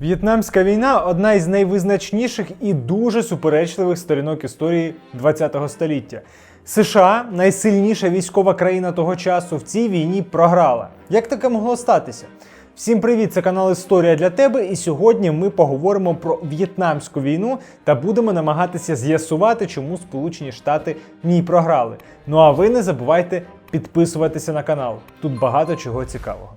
В'єтнамська війна одна із найвизначніших і дуже суперечливих сторінок історії ХХ століття. США, найсильніша військова країна того часу, в цій війні програла. Як таке могло статися? Всім привіт! Це канал Історія для тебе. І сьогодні ми поговоримо про В'єтнамську війну та будемо намагатися з'ясувати, чому Сполучені Штати ній програли. Ну а ви не забувайте підписуватися на канал. Тут багато чого цікавого.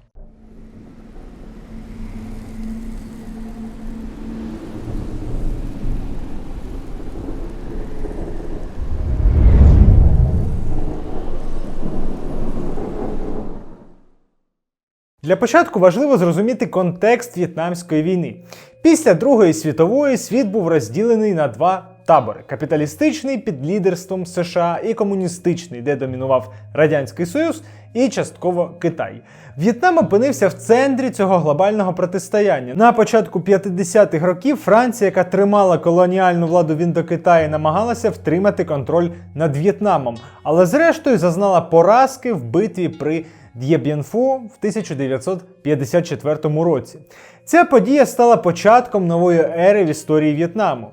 Для початку важливо зрозуміти контекст В'єтнамської війни. Після Другої світової світ був розділений на два табори: капіталістичний під лідерством США і комуністичний, де домінував Радянський Союз і частково Китай. В'єтнам опинився в центрі цього глобального протистояння. На початку 50-х років Франція, яка тримала колоніальну владу в Індокитаї, намагалася втримати контроль над В'єтнамом, але зрештою зазнала поразки в битві при Д'єб'янфу в 1954 році. Ця подія стала початком нової ери в історії В'єтнаму.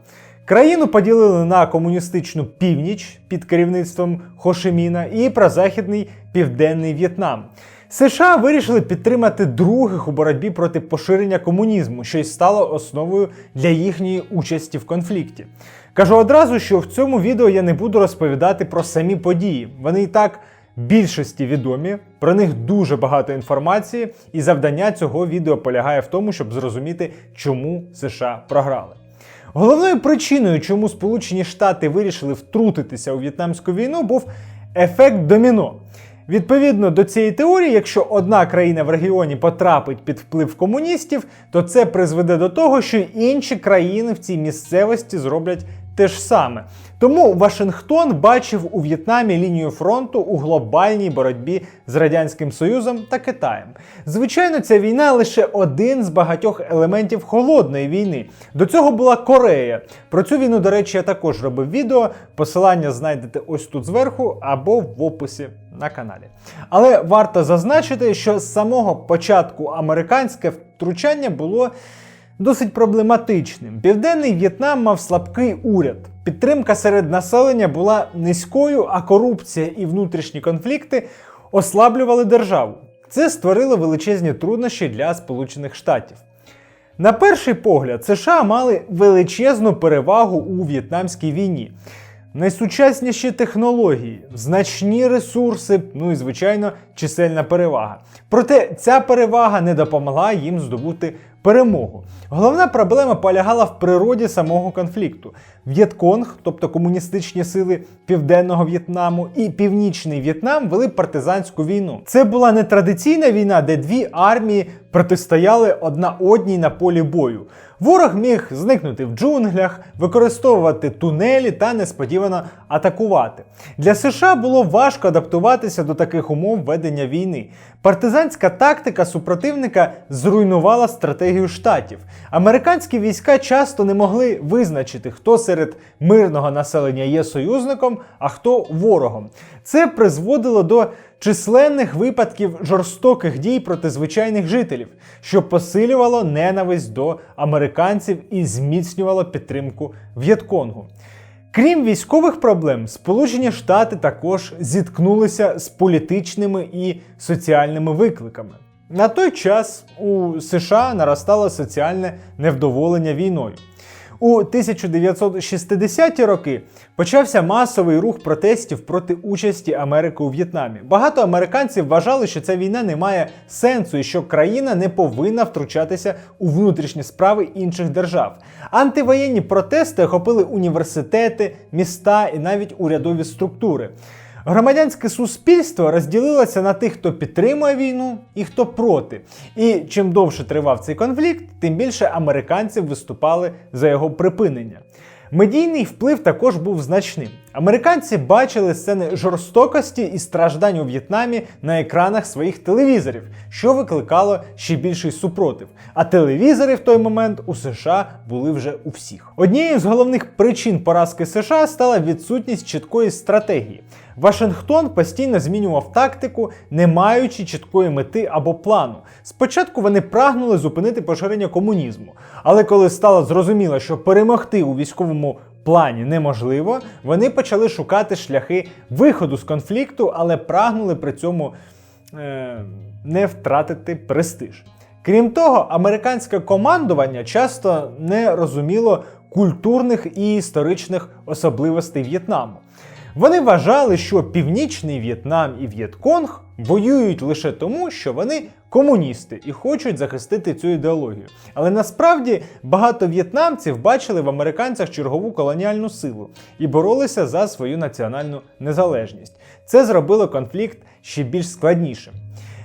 Країну поділили на комуністичну північ під керівництвом Хошиміна і прозахідний південний В'єтнам. США вирішили підтримати других у боротьбі проти поширення комунізму, що й стало основою для їхньої участі в конфлікті. Кажу одразу, що в цьому відео я не буду розповідати про самі події. Вони і так більшості відомі, про них дуже багато інформації, і завдання цього відео полягає в тому, щоб зрозуміти, чому США програли. Головною причиною, чому Сполучені Штати вирішили втрутитися у В'єтнамську війну, був ефект доміно. Відповідно до цієї теорії, якщо одна країна в регіоні потрапить під вплив комуністів, то це призведе до того, що інші країни в цій місцевості зроблять те ж саме. Тому Вашингтон бачив у В'єтнамі лінію фронту у глобальній боротьбі з Радянським Союзом та Китаєм. Звичайно, ця війна лише один з багатьох елементів холодної війни. До цього була Корея. Про цю війну, до речі, я також робив відео. Посилання знайдете ось тут зверху або в описі на каналі. Але варто зазначити, що з самого початку американське втручання було досить проблематичним. Південний В'єтнам мав слабкий уряд. Підтримка серед населення була низькою, а корупція і внутрішні конфлікти ослаблювали державу. Це створило величезні труднощі для Сполучених Штатів. На перший погляд, США мали величезну перевагу у В'єтнамській війні. Найсучасніші технології, значні ресурси, ну і звичайно, чисельна перевага. Проте ця перевага не допомогла їм здобути перемогу. Головна проблема полягала в природі самого конфлікту. В'єтконг, тобто комуністичні сили Південного В'єтнаму, і Північний В'єтнам вели партизанську війну. Це була не традиційна війна, де дві армії протистояли одна одній на полі бою. Ворог міг зникнути в джунглях, використовувати тунелі та несподівано атакувати. Для США було важко адаптуватися до таких умов ведення війни. Партизанська тактика супротивника зруйнувала стратегію штатів. Американські війська часто не могли визначити, хто серед мирного населення є союзником, а хто ворогом. Це призводило до численних випадків жорстоких дій проти звичайних жителів, що посилювало ненависть до американців і зміцнювало підтримку В'єтконгу. Крім військових проблем, Сполучені Штати також зіткнулися з політичними і соціальними викликами. На той час у США наростало соціальне невдоволення війною. У 1960-ті роки почався масовий рух протестів проти участі Америки у В'єтнамі. Багато американців вважали, що ця війна не має сенсу і що країна не повинна втручатися у внутрішні справи інших держав. Антивоєнні протести охопили університети, міста і навіть урядові структури. Громадянське суспільство розділилося на тих, хто підтримує війну і хто проти. І чим довше тривав цей конфлікт, тим більше американців виступали за його припинення. Медійний вплив також був значним. Американці бачили сцени жорстокості і страждань у В'єтнамі на екранах своїх телевізорів, що викликало ще більший супротив. А телевізори в той момент у США були вже у всіх. Однією з головних причин поразки США стала відсутність чіткої стратегії. Вашингтон постійно змінював тактику, не маючи чіткої мети або плану. Спочатку вони прагнули зупинити поширення комунізму, але коли стало зрозуміло, що перемогти у військовому плані неможливо, вони почали шукати шляхи виходу з конфлікту, але прагнули при цьому е, не втратити престиж. Крім того, американське командування часто не розуміло культурних і історичних особливостей В'єтнаму. Вони вважали, що Північний В'єтнам і В'єтконг воюють лише тому, що вони комуністи і хочуть захистити цю ідеологію. Але насправді багато в'єтнамців бачили в американцях чергову колоніальну силу і боролися за свою національну незалежність. Це зробило конфлікт ще більш складнішим.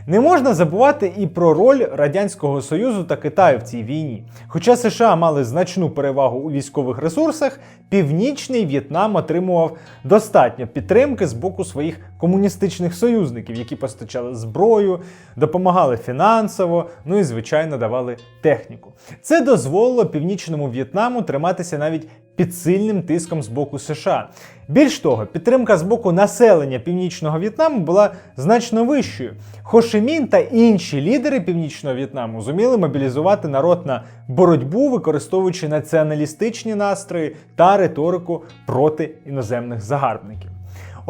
Не можна забувати і про роль Радянського Союзу та Китаю в цій війні. Хоча США мали значну перевагу у військових ресурсах, Північний В'єтнам отримував достатньо підтримки з боку своїх комуністичних союзників, які постачали зброю, допомагали фінансово, ну і звичайно давали техніку. Це дозволило північному В'єтнаму триматися навіть під сильним тиском з боку США. Більш того, підтримка з боку населення Північного В'єтнаму була значно вищою. Хо Ші Мін та інші лідери Північного В'єтнаму зуміли мобілізувати народ на боротьбу, використовуючи націоналістичні настрої та риторику проти іноземних загарбників.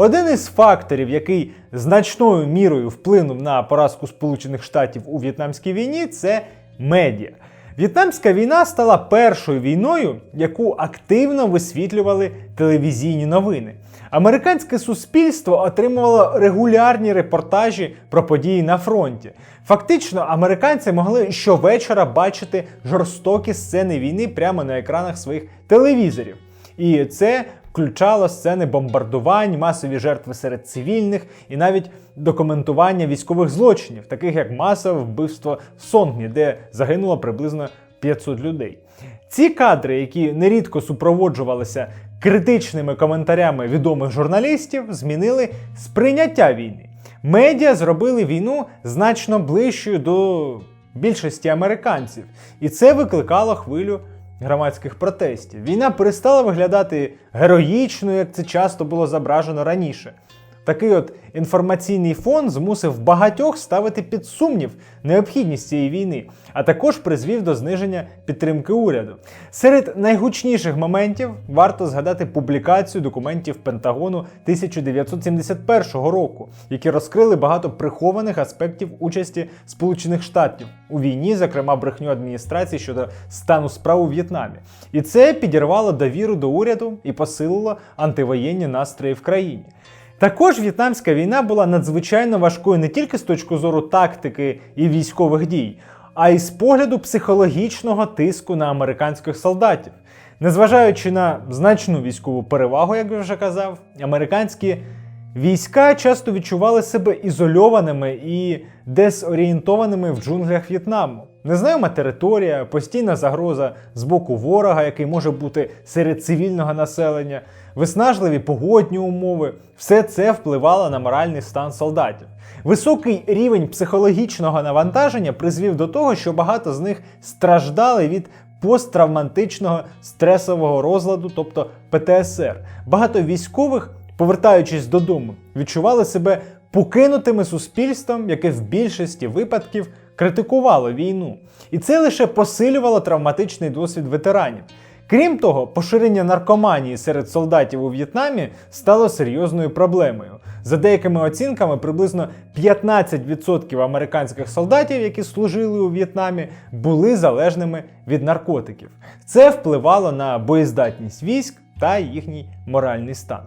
Один із факторів, який значною мірою вплинув на поразку Сполучених Штатів у В'єтнамській війні, це медіа. В'єтнамська війна стала першою війною, яку активно висвітлювали телевізійні новини. Американське суспільство отримувало регулярні репортажі про події на фронті. Фактично, американці могли щовечора бачити жорстокі сцени війни прямо на екранах своїх телевізорів. І це включало сцени бомбардувань, масові жертви серед цивільних і навіть документування військових злочинів, таких як масове вбивство Сонгмі, де загинуло приблизно 500 людей. Ці кадри, які нерідко супроводжувалися критичними коментарями відомих журналістів, змінили сприйняття війни. Медіа зробили війну значно ближчою до більшості американців, і це викликало хвилю громадських протестів. Війна перестала виглядати героїчною, як це часто було зображено раніше. Такий от інформаційний фон змусив багатьох ставити під сумнів необхідність цієї війни, а також призвів до зниження підтримки уряду. Серед найгучніших моментів варто згадати публікацію документів Пентагону 1971 року, які розкрили багато прихованих аспектів участі Сполучених Штатів у війні, зокрема брехню адміністрації щодо стану справ у В'єтнамі. І це підірвало довіру до уряду і посилило антивоєнні настрої в країні. Також в'єтнамська війна була надзвичайно важкою не тільки з точки зору тактики і військових дій, а й з погляду психологічного тиску на американських солдатів. Незважаючи на значну військову перевагу, як я вже казав, американські війська часто відчували себе ізольованими і дезорієнтованими в джунглях В'єтнаму. Незнайома територія, постійна загроза з боку ворога, який може бути серед цивільного населення, виснажливі погодні умови все це впливало на моральний стан солдатів. Високий рівень психологічного навантаження призвів до того, що багато з них страждали від посттравматичного стресового розладу, тобто ПТСР. Багато військових, повертаючись додому, відчували себе покинутими суспільством, яке в більшості випадків критикувало війну. І це лише посилювало травматичний досвід ветеранів. Крім того, поширення наркоманії серед солдатів у В'єтнамі стало серйозною проблемою. За деякими оцінками, приблизно 15% американських солдатів, які служили у В'єтнамі, були залежними від наркотиків. Це впливало на боєздатність військ та їхній моральний стан.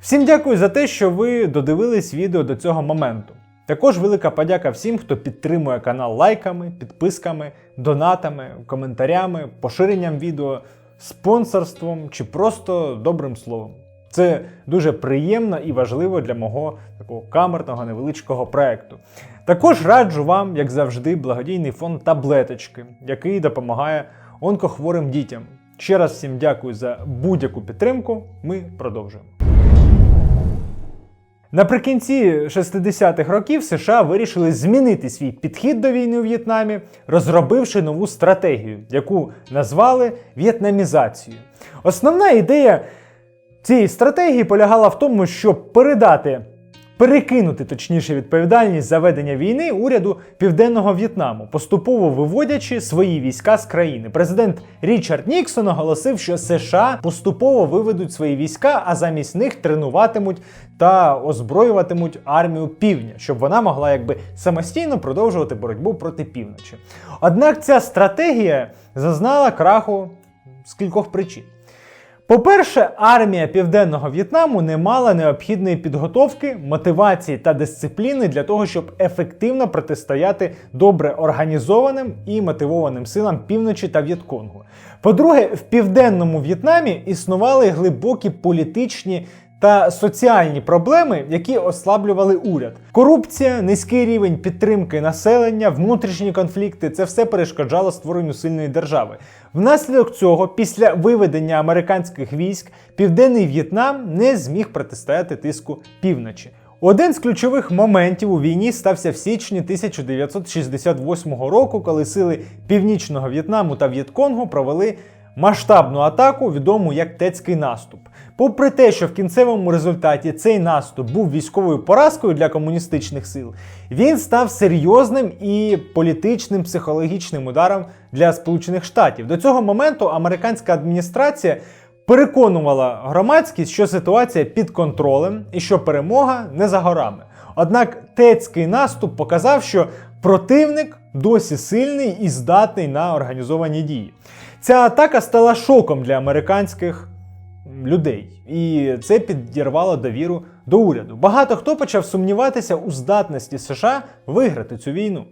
Всім дякую за те, що ви додивились відео до цього моменту. Також велика подяка всім, хто підтримує канал лайками, підписками, донатами, коментарями, поширенням відео, спонсорством чи просто добрим словом. Це дуже приємно і важливо для мого такого камерного невеличкого проекту. Також раджу вам, як завжди, благодійний фонд таблеточки, який допомагає онкохворим дітям. Ще раз всім дякую за будь-яку підтримку. Ми продовжуємо. Наприкінці 60-х років США вирішили змінити свій підхід до війни у В'єтнамі, розробивши нову стратегію, яку назвали в'єтнамізацією. Основна ідея цієї стратегії полягала в тому, щоб передати, перекинути точніше відповідальність за ведення війни уряду Південного В'єтнаму, поступово виводячи свої війська з країни. Президент Річард Ніксон оголосив, що США поступово виведуть свої війська, а замість них тренуватимуть та озброюватимуть армію півдня, щоб вона могла якби самостійно продовжувати боротьбу проти півночі. Однак ця стратегія зазнала краху з кількох причин. По-перше, армія Південного В'єтнаму не мала необхідної підготовки, мотивації та дисципліни для того, щоб ефективно протистояти добре організованим і мотивованим силам півночі та В'єтконгу. По-друге, в південному В'єтнамі існували глибокі політичні та соціальні проблеми, які ослаблювали уряд. Корупція, низький рівень підтримки населення, внутрішні конфлікти це все перешкоджало створенню сильної держави. Внаслідок цього, після виведення американських військ, південний В'єтнам не зміг протистояти тиску півночі. Один з ключових моментів у війні стався в січні 1968 року, коли сили Північного В'єтнаму та В'єтконгу провели масштабну атаку, відому як Тецький наступ. Попри те, що в кінцевому результаті цей наступ був військовою поразкою для комуністичних сил, він став серйозним і політичним психологічним ударом для Сполучених Штатів. До цього моменту американська адміністрація переконувала громадськість, що ситуація під контролем і що перемога не за горами. Однак тецький наступ показав, що противник досі сильний і здатний на організовані дії. Ця атака стала шоком для американських людей, і це підірвало довіру до уряду. Багато хто почав сумніватися у здатності США виграти цю війну.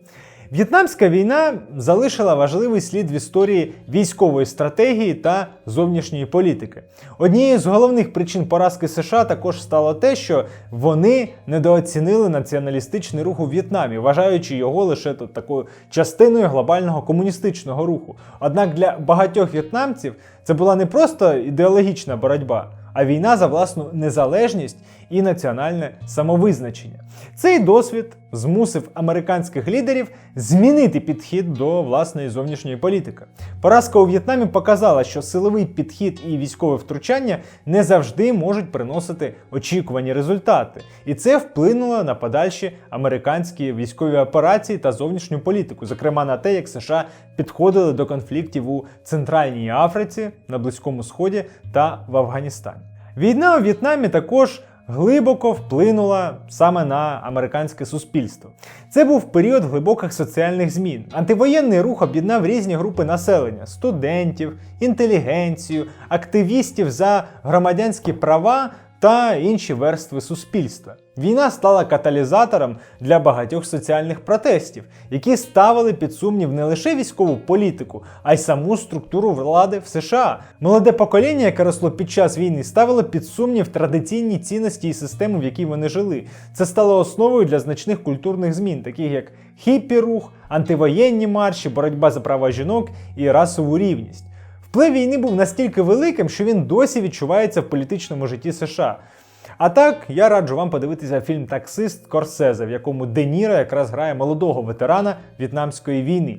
В'єтнамська війна залишила важливий слід в історії військової стратегії та зовнішньої політики. Однією з головних причин поразки США також стало те, що вони недооцінили націоналістичний рух у В'єтнамі, вважаючи його лише тут такою частиною глобального комуністичного руху. Однак для багатьох в'єтнамців це була не просто ідеологічна боротьба, а війна за власну незалежність і національне самовизначення. Цей досвід змусив американських лідерів змінити підхід до власної зовнішньої політики. Поразка у В'єтнамі показала, що силовий підхід і військове втручання не завжди можуть приносити очікувані результати, і це вплинуло на подальші американські військові операції та зовнішню політику, зокрема на те, як США підходили до конфліктів у Центральній Африці, на Близькому Сході та в Афганістані. Війна у В'єтнамі також глибоко вплинула саме на американське суспільство. Це був період глибоких соціальних змін. Антивоєнний рух об'єднав різні групи населення: студентів, інтелігенцію, активістів за громадянські права. Та інші верстви суспільства. Війна стала каталізатором для багатьох соціальних протестів, які ставили під сумнів не лише військову політику, а й саму структуру влади в США. Молоде покоління, яке росло під час війни, ставило під сумнів традиційні цінності і систему, в якій вони жили. Це стало основою для значних культурних змін, таких як хіппі рух, антивоєнні марші, боротьба за права жінок і расову рівність. Вплив війни був настільки великим, що він досі відчувається в політичному житті США. А так, я раджу вам подивитися фільм Таксист Корсезе, в якому Де Ніро якраз грає молодого ветерана В'єтнамської війни.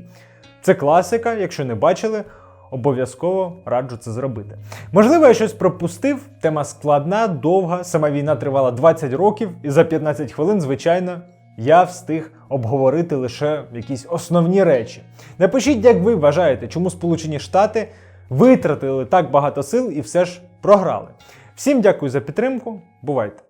Це класика, якщо не бачили, обов'язково раджу це зробити. Можливо, я щось пропустив. Тема складна, довга. Сама війна тривала 20 років, і за 15 хвилин, звичайно, я встиг обговорити лише якісь основні речі. Напишіть, як ви вважаєте, чому Сполучені Штати витратили так багато сил і все ж програли. Всім дякую за підтримку. Бувайте!